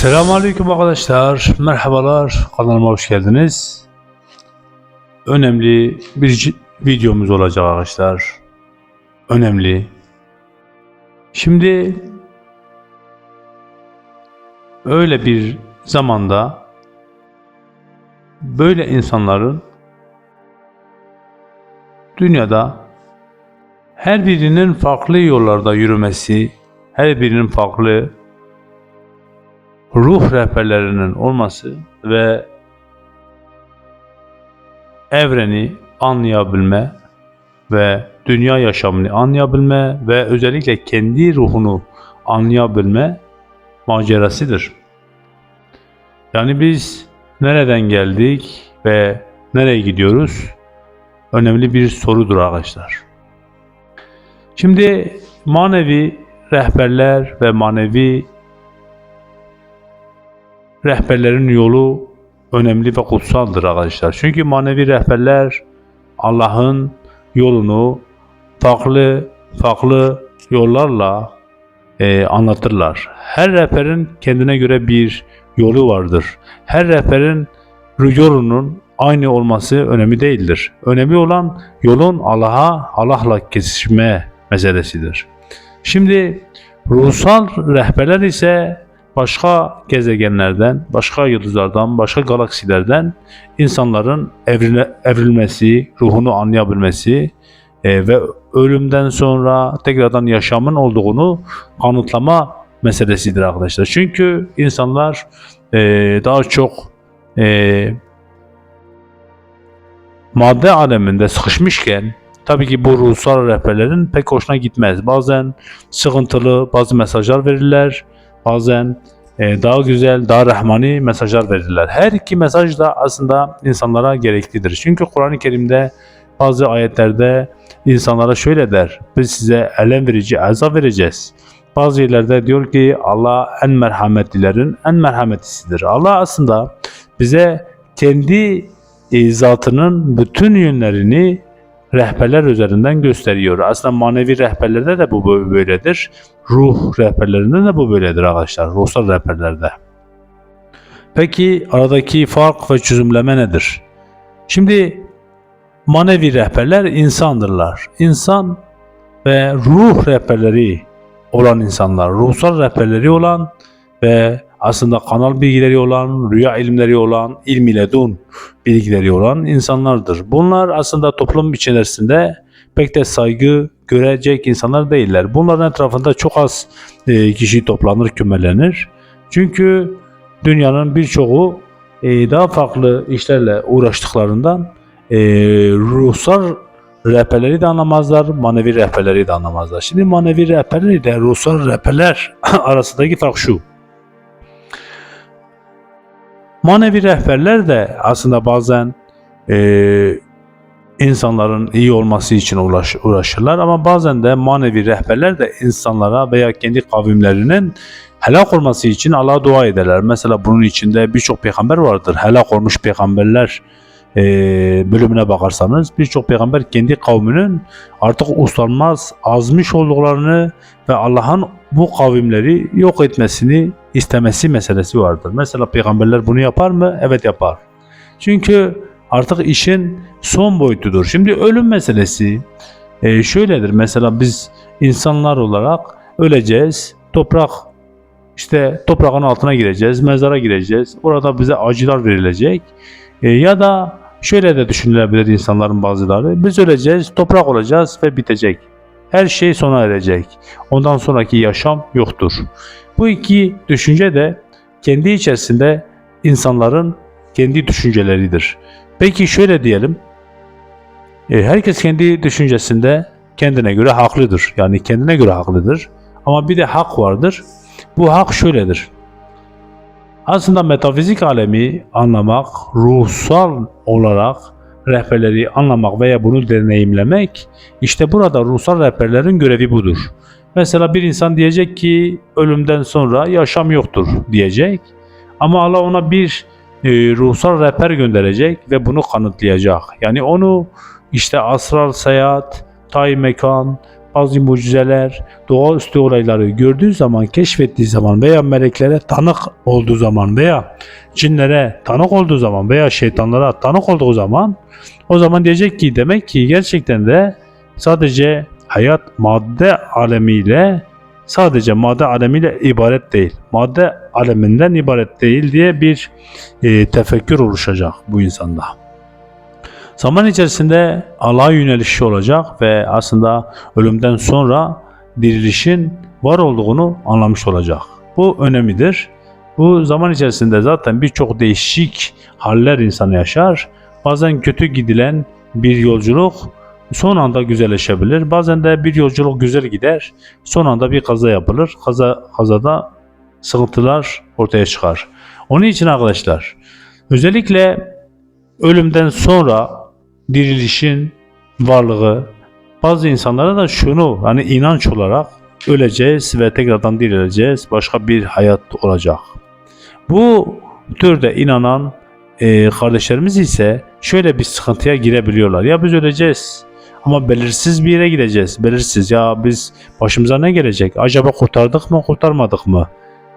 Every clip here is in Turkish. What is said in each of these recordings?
Selamünaleyküm arkadaşlar. Merhabalar. Kanalıma hoş geldiniz. Önemli bir videomuz olacak arkadaşlar. Önemli. Şimdi öyle bir zamanda böyle insanların dünyada her birinin farklı yollarda yürümesi, her birinin farklı ruh rehberlerinin olması ve evreni anlayabilme ve dünya yaşamını anlayabilme ve özellikle kendi ruhunu anlayabilme macerasıdır. Yani biz nereden geldik ve nereye gidiyoruz? Önemli bir sorudur arkadaşlar. Şimdi manevi rehberler ve manevi rehberlerin yolu önemli ve kutsaldır arkadaşlar. Çünkü manevi rehberler Allah'ın yolunu farklı farklı yollarla e, anlatırlar. Her rehberin kendine göre bir yolu vardır. Her rehberin yolunun aynı olması önemli değildir. Önemli olan yolun Allah'a, Allah'la kesişme meselesidir. Şimdi ruhsal rehberler ise başka gezegenlerden, başka yıldızlardan, başka galaksilerden insanların evrile, evrilmesi, ruhunu anlayabilmesi e, ve ölümden sonra tekrardan yaşamın olduğunu kanıtlama meselesidir arkadaşlar. Çünkü insanlar e, daha çok e, madde aleminde sıkışmışken tabii ki bu ruhsal rehberlerin pek hoşuna gitmez. Bazen sıkıntılı bazı mesajlar verirler. Bazen e, daha güzel, daha rahmani mesajlar verirler. Her iki mesaj da aslında insanlara gereklidir. Çünkü Kur'an-ı Kerim'de bazı ayetlerde insanlara şöyle der. Biz size elem verici azap vereceğiz. Bazı yerlerde diyor ki Allah en merhametlilerin en merhametlisidir. Allah aslında bize kendi e, zatının bütün yönlerini rehberler üzerinden gösteriyor. Aslında manevi rehberlerde de bu bö- böyledir. Ruh rehberlerinde de bu böyledir arkadaşlar. Ruhsal rehberlerde. Peki aradaki fark ve çözümleme nedir? Şimdi manevi rehberler insandırlar. İnsan ve ruh rehberleri olan insanlar, ruhsal rehberleri olan ve aslında kanal bilgileri olan, rüya ilimleri olan, ilmi ledun bilgileri olan insanlardır. Bunlar aslında toplum içerisinde pek de saygı görecek insanlar değiller. Bunların etrafında çok az e, kişi toplanır, kümelenir. Çünkü dünyanın birçoğu e, daha farklı işlerle uğraştıklarından e, ruhsal rehberleri de anlamazlar, manevi rehberleri de anlamazlar. Şimdi manevi rehberler ile ruhsal rehberler arasındaki fark şu. Manevi rehberler de aslında bazen e, insanların iyi olması için uğraş, uğraşırlar ama bazen de manevi rehberler de insanlara veya kendi kavimlerinin helak olması için Allah'a dua ederler. Mesela bunun içinde birçok peygamber vardır. Helak olmuş peygamberler e, bölümüne bakarsanız birçok peygamber kendi kavminin artık uslanmaz azmış olduklarını ve Allah'ın bu kavimleri yok etmesini istemesi meselesi vardır. Mesela peygamberler bunu yapar mı? Evet yapar. Çünkü artık işin son boyutudur. Şimdi ölüm meselesi e, şöyledir. Mesela biz insanlar olarak öleceğiz. Toprak işte toprağın altına gireceğiz, mezara gireceğiz. Orada bize acılar verilecek. E, ya da şöyle de düşünülebilir insanların bazıları. Biz öleceğiz, toprak olacağız ve bitecek. Her şey sona erecek. Ondan sonraki yaşam yoktur. Bu iki düşünce de kendi içerisinde insanların kendi düşünceleridir. Peki şöyle diyelim. e, herkes kendi düşüncesinde kendine göre haklıdır. Yani kendine göre haklıdır. Ama bir de hak vardır. Bu hak şöyledir. Aslında metafizik alemi anlamak, ruhsal olarak rehberleri anlamak veya bunu deneyimlemek, işte burada ruhsal rehberlerin görevi budur. Mesela bir insan diyecek ki ölümden sonra yaşam yoktur diyecek. Ama Allah ona bir e, ruhsal rehber gönderecek ve bunu kanıtlayacak. Yani onu işte asral seyahat, tay mekan, bazı mucizeler, doğaüstü olayları gördüğü zaman, keşfettiği zaman veya meleklere tanık olduğu zaman veya cinlere tanık olduğu zaman veya şeytanlara tanık olduğu zaman o zaman diyecek ki demek ki gerçekten de sadece hayat madde alemiyle sadece madde alemiyle ibaret değil. Madde aleminden ibaret değil diye bir e, tefekkür oluşacak bu insanda. Zaman içerisinde Allah'a yönelişi olacak ve aslında ölümden sonra dirilişin var olduğunu anlamış olacak. Bu önemlidir. Bu zaman içerisinde zaten birçok değişik haller insanı yaşar. Bazen kötü gidilen bir yolculuk son anda güzelleşebilir. Bazen de bir yolculuk güzel gider. Son anda bir kaza yapılır. Kaza, kazada sıkıntılar ortaya çıkar. Onun için arkadaşlar özellikle ölümden sonra dirilişin varlığı bazı insanlara da şunu hani inanç olarak öleceğiz ve tekrardan dirileceğiz. Başka bir hayat olacak. Bu türde inanan e, kardeşlerimiz ise şöyle bir sıkıntıya girebiliyorlar. Ya biz öleceğiz ama belirsiz bir yere gideceğiz. Belirsiz ya biz başımıza ne gelecek? Acaba kurtardık mı kurtarmadık mı?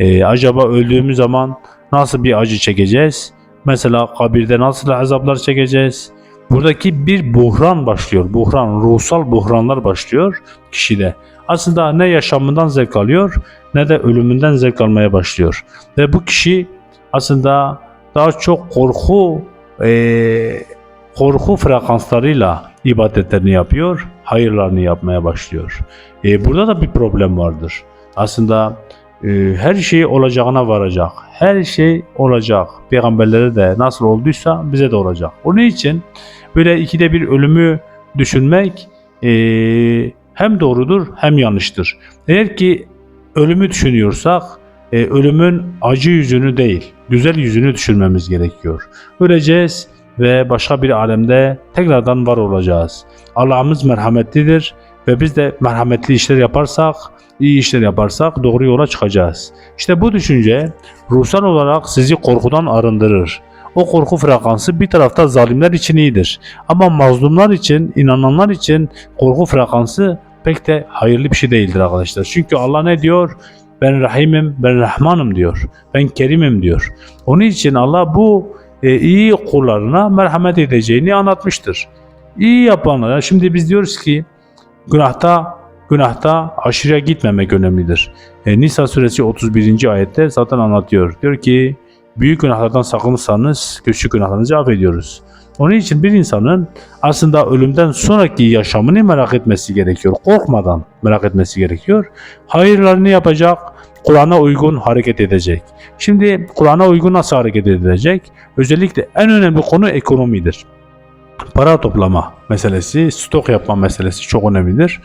E, acaba öldüğümüz zaman nasıl bir acı çekeceğiz? Mesela kabirde nasıl azaplar çekeceğiz? Buradaki bir buhran başlıyor. Buhran, ruhsal buhranlar başlıyor kişide. Aslında ne yaşamından zevk alıyor ne de ölümünden zevk almaya başlıyor. Ve bu kişi aslında daha çok korku eee, korku frekanslarıyla ibadetlerini yapıyor, hayırlarını yapmaya başlıyor. E, burada da bir problem vardır. Aslında e, her şey olacağına varacak. Her şey olacak. Peygamberlere de nasıl olduysa bize de olacak. Onun için böyle ikide bir ölümü düşünmek e, hem doğrudur hem yanlıştır. Eğer ki ölümü düşünüyorsak e, ölümün acı yüzünü değil, güzel yüzünü düşünmemiz gerekiyor. Öleceğiz ve başka bir alemde tekrardan var olacağız. Allah'ımız merhametlidir ve biz de merhametli işler yaparsak, iyi işler yaparsak doğru yola çıkacağız. İşte bu düşünce ruhsal olarak sizi korkudan arındırır. O korku frekansı bir tarafta zalimler için iyidir. Ama mazlumlar için, inananlar için korku frekansı pek de hayırlı bir şey değildir arkadaşlar. Çünkü Allah ne diyor? Ben Rahimim, ben Rahmanım diyor. Ben Kerimim diyor. Onun için Allah bu e, iyi kullarına merhamet edeceğini anlatmıştır. İyi yapanlara, şimdi biz diyoruz ki günahta günahta aşırıya gitmemek önemlidir. E, Nisa suresi 31. ayette zaten anlatıyor. Diyor ki büyük günahlardan sakınırsanız küçük günahlarınızı affediyoruz. Onun için bir insanın aslında ölümden sonraki yaşamını merak etmesi gerekiyor. Korkmadan merak etmesi gerekiyor. Hayırlarını yapacak, Kur'an'a uygun hareket edecek. Şimdi Kur'an'a uygun nasıl hareket edilecek? Özellikle en önemli konu ekonomidir. Para toplama meselesi, stok yapma meselesi çok önemlidir.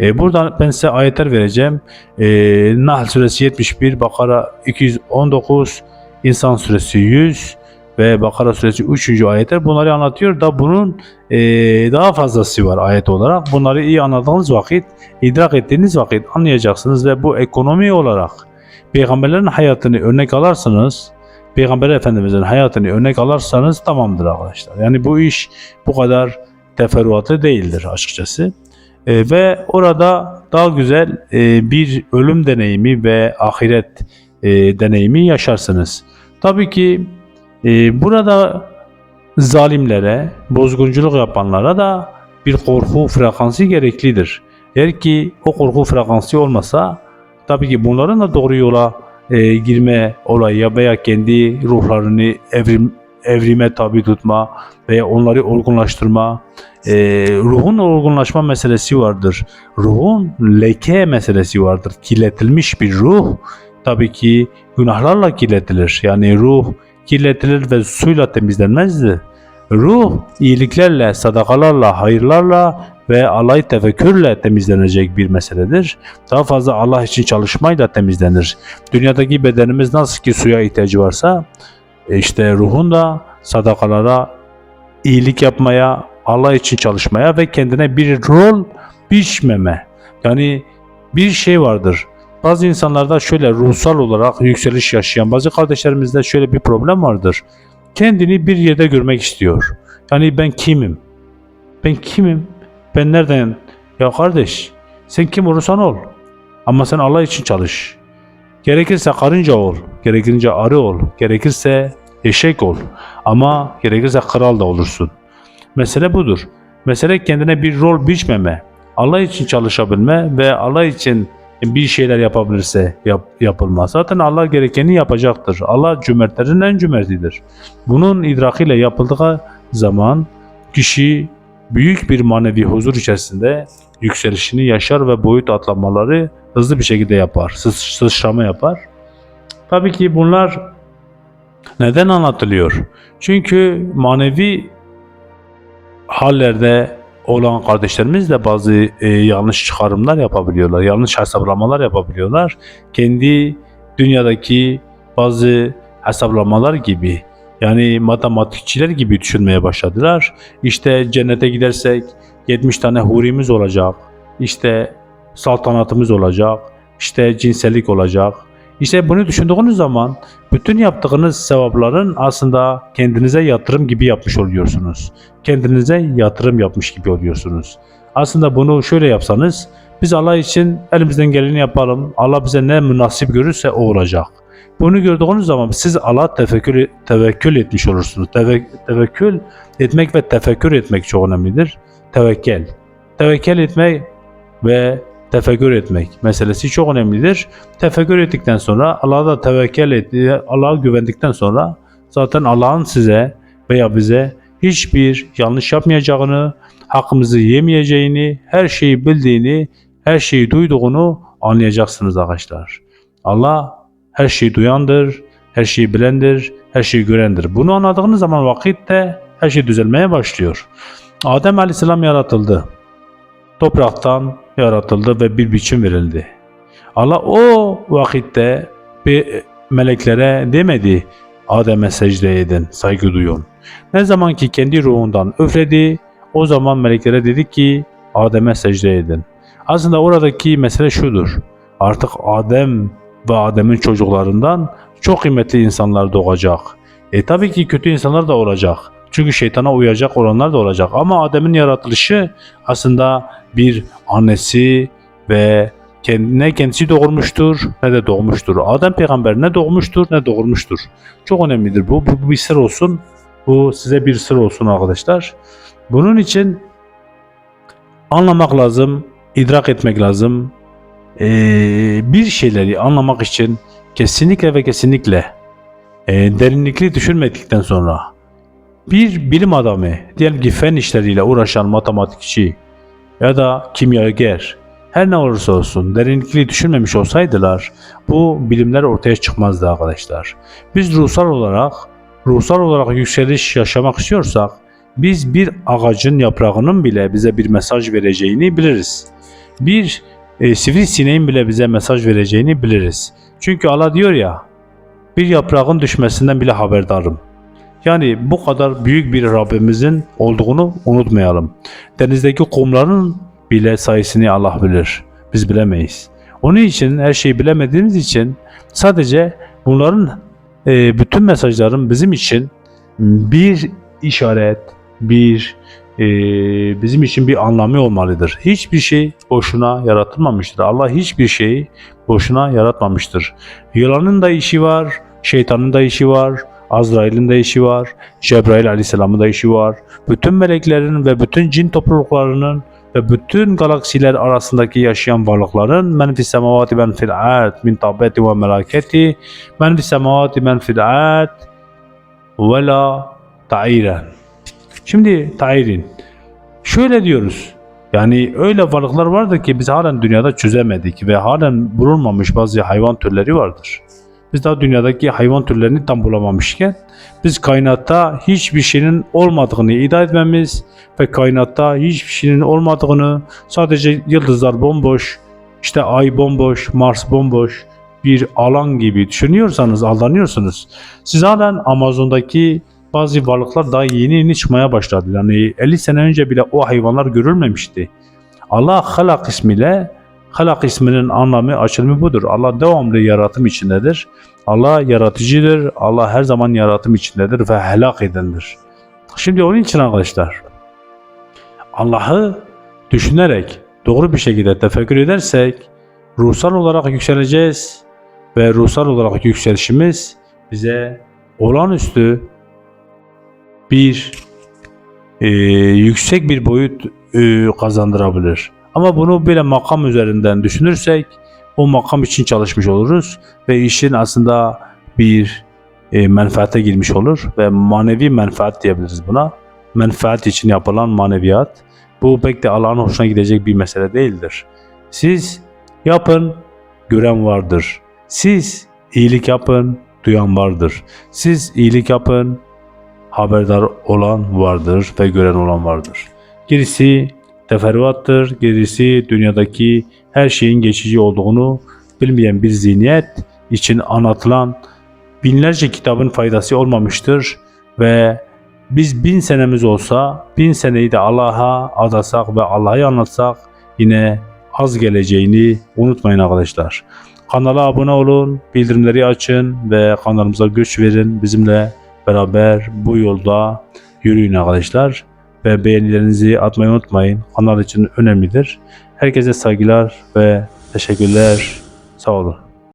Ee, buradan ben size ayetler vereceğim. Ee, Nahl suresi 71, Bakara 219, İnsan suresi 100 ve Bakara suresi 3. ayetler bunları anlatıyor da bunun e, daha fazlası var ayet olarak. Bunları iyi anladığınız vakit, idrak ettiğiniz vakit anlayacaksınız ve bu ekonomi olarak peygamberlerin hayatını örnek alırsanız, Peygamber Efendimizin hayatını örnek alırsanız tamamdır arkadaşlar. Yani bu iş bu kadar teferruatlı değildir açıkçası. E, ve orada daha güzel e, bir ölüm deneyimi ve ahiret e, deneyimi yaşarsınız. Tabii ki e, burada zalimlere, bozgunculuk yapanlara da bir korku frekansı gereklidir. Eğer ki o korku frekansı olmasa tabii ki bunların da doğru yola e, girme olayı ya veya kendi ruhlarını evrim, evrime tabi tutma veya onları olgunlaştırma, e, ruhun olgunlaşma meselesi vardır. Ruhun leke meselesi vardır. Kirletilmiş bir ruh tabii ki günahlarla kirletilir. Yani ruh kirletilir ve suyla temizlenmezdi. Ruh iyiliklerle, sadakalarla, hayırlarla ve alay tefekkürle temizlenecek bir meseledir. Daha fazla Allah için çalışmayla temizlenir. Dünyadaki bedenimiz nasıl ki suya ihtiyacı varsa işte ruhun da sadakalara, iyilik yapmaya, Allah için çalışmaya ve kendine bir rol biçmeme. Yani bir şey vardır. Bazı insanlarda şöyle ruhsal olarak yükseliş yaşayan bazı kardeşlerimizde şöyle bir problem vardır. Kendini bir yerde görmek istiyor. Yani ben kimim? Ben kimim? Ben nereden? Ya kardeş Sen kim olursan ol. Ama sen Allah için çalış. Gerekirse karınca ol, gerekirse arı ol, gerekirse eşek ol. Ama gerekirse kral da olursun. Mesele budur. Mesele kendine bir rol biçmeme. Allah için çalışabilme ve Allah için bir şeyler yapabilirse yap, yapılmaz. Zaten Allah gerekeni yapacaktır. Allah cömertlerin en cömertidir. Bunun idrakiyle yapıldığı zaman kişi büyük bir manevi huzur içerisinde yükselişini yaşar ve boyut atlamaları hızlı bir şekilde yapar. Sı- Sıçrama yapar. Tabii ki bunlar neden anlatılıyor? Çünkü manevi hallerde olan kardeşlerimiz de bazı e, yanlış çıkarımlar yapabiliyorlar. Yanlış hesaplamalar yapabiliyorlar. Kendi dünyadaki bazı hesaplamalar gibi yani matematikçiler gibi düşünmeye başladılar. İşte cennete gidersek 70 tane hurimiz olacak. İşte saltanatımız olacak. İşte cinsellik olacak. İşte bunu düşündüğünüz zaman bütün yaptığınız sevapların aslında kendinize yatırım gibi yapmış oluyorsunuz. Kendinize yatırım yapmış gibi oluyorsunuz. Aslında bunu şöyle yapsanız biz Allah için elimizden geleni yapalım. Allah bize ne münasip görürse o olacak. Bunu gördüğünüz zaman siz Allah tefekkür, tevekkül etmiş olursunuz. Teve, tevekkül etmek ve tefekkür etmek çok önemlidir. Tevekkül. Tevekkül etmek ve tefekkür etmek meselesi çok önemlidir. Tefekkür ettikten sonra Allah'a da tevekkül etti, Allah'a güvendikten sonra zaten Allah'ın size veya bize hiçbir yanlış yapmayacağını, hakkımızı yemeyeceğini, her şeyi bildiğini, her şeyi duyduğunu anlayacaksınız arkadaşlar. Allah her şeyi duyandır, her şeyi bilendir, her şeyi görendir. Bunu anladığınız zaman vakitte her şey düzelmeye başlıyor. Adem Aleyhisselam yaratıldı. Topraktan yaratıldı ve bir biçim verildi. Allah o vakitte bir meleklere demedi Adem'e secde edin, saygı duyun. Ne zaman ki kendi ruhundan üfledi, o zaman meleklere dedi ki Adem'e secde edin. Aslında oradaki mesele şudur. Artık Adem ve Adem'in çocuklarından çok kıymetli insanlar doğacak. E tabii ki kötü insanlar da olacak. Çünkü şeytana uyacak olanlar da olacak. Ama Adem'in yaratılışı aslında bir annesi ve kendi- ne kendisi doğurmuştur ne de doğmuştur. Adem peygamber ne doğmuştur ne doğurmuştur. Çok önemlidir bu. Bu, bu bir sır olsun. Bu size bir sır olsun arkadaşlar. Bunun için anlamak lazım, idrak etmek lazım. Ee, bir şeyleri anlamak için kesinlikle ve kesinlikle e, derinlikli düşünmedikten sonra bir bilim adamı, diyelim ki fen işleriyle uğraşan matematikçi ya da kimyager, her ne olursa olsun derinlikli düşünmemiş olsaydılar bu bilimler ortaya çıkmazdı arkadaşlar. Biz ruhsal olarak ruhsal olarak yükseliş yaşamak istiyorsak biz bir ağacın yaprağının bile bize bir mesaj vereceğini biliriz. Bir e, sivrisineğin bile bize mesaj vereceğini biliriz. Çünkü Allah diyor ya bir yaprağın düşmesinden bile haberdarım. Yani bu kadar büyük bir Rabbimizin olduğunu unutmayalım. Denizdeki kumların bile sayısını Allah bilir. Biz bilemeyiz. Onun için her şeyi bilemediğimiz için sadece bunların e, bütün mesajların bizim için bir işaret, bir e, bizim için bir anlamı olmalıdır. Hiçbir şey boşuna yaratılmamıştır. Allah hiçbir şeyi boşuna yaratmamıştır. Yılanın da işi var, şeytanın da işi var, Azrail'in de işi var, Cebrail aleyhisselamın da işi var. Bütün meleklerin ve bütün cin topluluklarının ve bütün galaksiler arasındaki yaşayan varlıkların men fis semavati men fil ard min tabeti ve melaketi men fis semavati men fil ard ve la ta'iren. Şimdi ta'irin. Şöyle diyoruz. Yani öyle varlıklar vardır ki biz halen dünyada çözemedik ve halen bulunmamış bazı hayvan türleri vardır. Biz daha dünyadaki hayvan türlerini tam bulamamışken biz kainatta hiçbir şeyin olmadığını iddia etmemiz ve kainatta hiçbir şeyin olmadığını sadece yıldızlar bomboş, işte ay bomboş, Mars bomboş bir alan gibi düşünüyorsanız aldanıyorsunuz. Siz halen Amazon'daki bazı varlıklar daha yeni yeni çıkmaya başladı. Yani 50 sene önce bile o hayvanlar görülmemişti. Allah halak ismiyle Halak isminin anlamı, açılımı budur. Allah devamlı yaratım içindedir. Allah yaratıcıdır. Allah her zaman yaratım içindedir ve helak edendir. Şimdi onun için arkadaşlar Allah'ı düşünerek, doğru bir şekilde tefekkür edersek ruhsal olarak yükseleceğiz ve ruhsal olarak yükselişimiz bize olağanüstü bir e, yüksek bir boyut e, kazandırabilir. Ama bunu böyle makam üzerinden düşünürsek o makam için çalışmış oluruz ve işin aslında bir e, menfaate girmiş olur ve manevi menfaat diyebiliriz buna. Menfaat için yapılan maneviyat. Bu pek de Allah'ın hoşuna gidecek bir mesele değildir. Siz yapın, gören vardır. Siz iyilik yapın, duyan vardır. Siz iyilik yapın, haberdar olan vardır ve gören olan vardır. Gerisi teferruattır, gerisi dünyadaki her şeyin geçici olduğunu bilmeyen bir zihniyet için anlatılan binlerce kitabın faydası olmamıştır ve biz bin senemiz olsa bin seneyi de Allah'a adasak ve Allah'ı anlatsak yine az geleceğini unutmayın arkadaşlar. Kanala abone olun, bildirimleri açın ve kanalımıza güç verin. Bizimle beraber bu yolda yürüyün arkadaşlar. Ve beğenilerinizi atmayı unutmayın. Kanal için önemlidir. Herkese saygılar ve teşekkürler. Sağ olun.